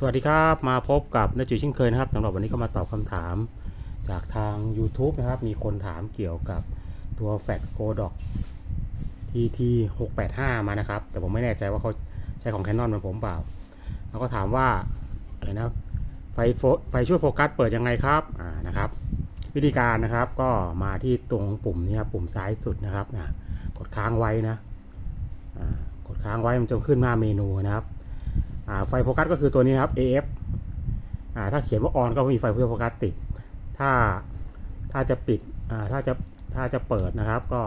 สวัสดีครับมาพบกับนายจุยเช่นเคยนะครับสำหรับวันนี้ก็มาตอบคำถามจากทาง YouTube นะครับ มีคนถามเกี่ยวกับตัวแฟกโกดอก TT 685มานะครับ แต่ผมไม่แน่ใจว่าเขาใช้ของ Canon เหมือนผมเปล่า แล้วก็ถามว่าอะไรนะไฟโฟไฟช่วยโฟกัสเปิดยังไงครับอ่านะครับ วิธีการนะครับก็มาที่ตรงปุ่มนี้ครับปุ่มซ้ายสุดนะครับอ่ากดค้างไว้นะกดค้างไว้มันจะขึ้นหน้าเมนูนะครับ ไฟโฟกัสก็คือตัวนี้ครับ AF อ่าถ้าเขียนว่า on ก็มีไฟเพื่อโฟกัสติด ถ้าถ้าจะปิดอ่าถ้าจะถ้าจะเปิดนะครับ ก็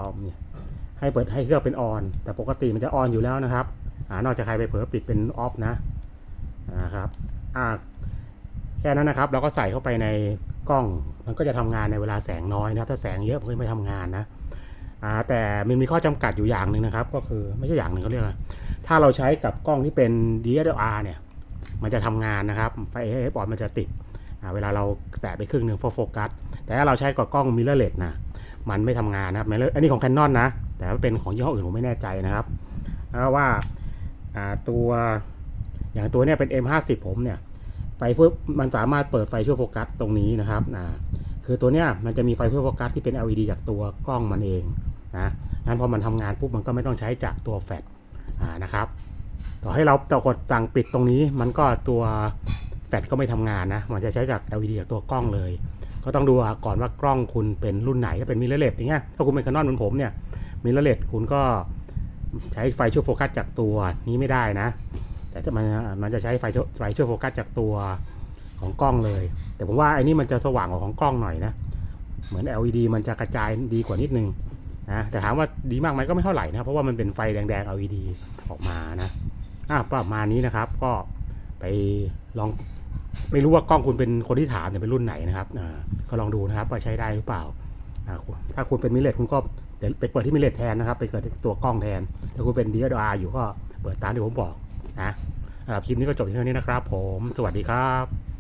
ให้เปิดให้เครื่องเป็น on แต่ปกติมันจะ on อยู่แล้วนะครับอ่านอกจากใครไปเผลอปิดเป็น off นะนะครับอ่าแค่นั้นนะครับ เราก็ใส่เข้าไปในกล้อง มันก็จะทำงานในเวลาแสงน้อยนะถ้าแสงเยอะมันก็ไม่ทำงานนะอ่าแต่มันมีข้อจำกัดอยู่อย่างหนึ่งนะครับ ก็คือไม่ใช่อย่างหนึ่งเขาเรียกอะไร ถ้าเราใช้กับกล้องที่เป็น DSLR เนี่ย มันจะทำงานนะครับไฟ AF ออนมันจะติดเวลาเราแตะไปครึ่งหนึ่งโฟกัส แต่ถ้าเราใช้กับกล้อง mirrorless นะ มันไม่ทำงานนะครับ อันนี้ของ Canon นะ แต่ว่าเป็นของยี่ห้ออื่นผมไม่แน่ใจนะครับแล้วว่าาตัวอย่างตัวเนี้ยเป็น M50 ผมเนี่ยไฟเพื่อมันสามารถเปิดไฟช่วยโฟกัสตรงนี้นะครับคือตัวเนี้ยมันจะมีไฟเพื่อโฟกัสที่เป็น LED จากตัวกล้องมันเองนะงั้นพอมันทำงานปุ๊บมันก็ไม่ต้องใช้จากตัวแฟลช นะครับ ต่อให้เราต่อกดสั่งปิดตรงนี้ มันก็ตัวแฟลชก็ไม่ทำงานนะ มันจะใช้จาก LED จากตัวกล้องเลย ก็ต้องดูก่อนว่ากล้องคุณเป็นรุ่นไหน ถ้าเป็นมิเรเลสอย่างเงี้ย ถ้าคุณเป็นคานอนเหมือนผมเนี่ย มิเรเลสคุณก็ใช้ไฟช่วยโฟกัสจากตัวนี้ไม่ได้นะ แต่ถ้ามันมันจะใช้ไฟช่วยไฟช่วยโฟกัสจากตัวของกล้องเลย แต่ผมว่าไอ้นี่มันจะสว่างกว่าของกล้องหน่อยนะ เหมือน LED มันจะกระจายดีกว่านิดนึง นะแต่ถามว่าดีมากไหมก็ไม่เท่าไหร่นะเพราะว่ามันเป็นไฟแดงๆ LED ออกมานะอะประมาณนี้นะครับ ก็ไปลองไม่รู้ว่ากล้องคุณเป็นคนที่ถามเนี่ยเป็นรุ่นไหนนะครับอ่าก็ลองดูนะครับว่าใช้ได้หรือเปล่าอ่าถ้าคุณเป็นมิเลตคุณก็เดี๋ยวไปเปิดที่มิเลตแทนนะครับ ไปเกิดที่ตัวกล้องแทน ถ้าคุณเป็น DSLR อยู่ก็เปิดตามที่ผมบอกนะคลิปนี้ก็จบที่เท่านี้นะครับ ผม สวัสดีครับ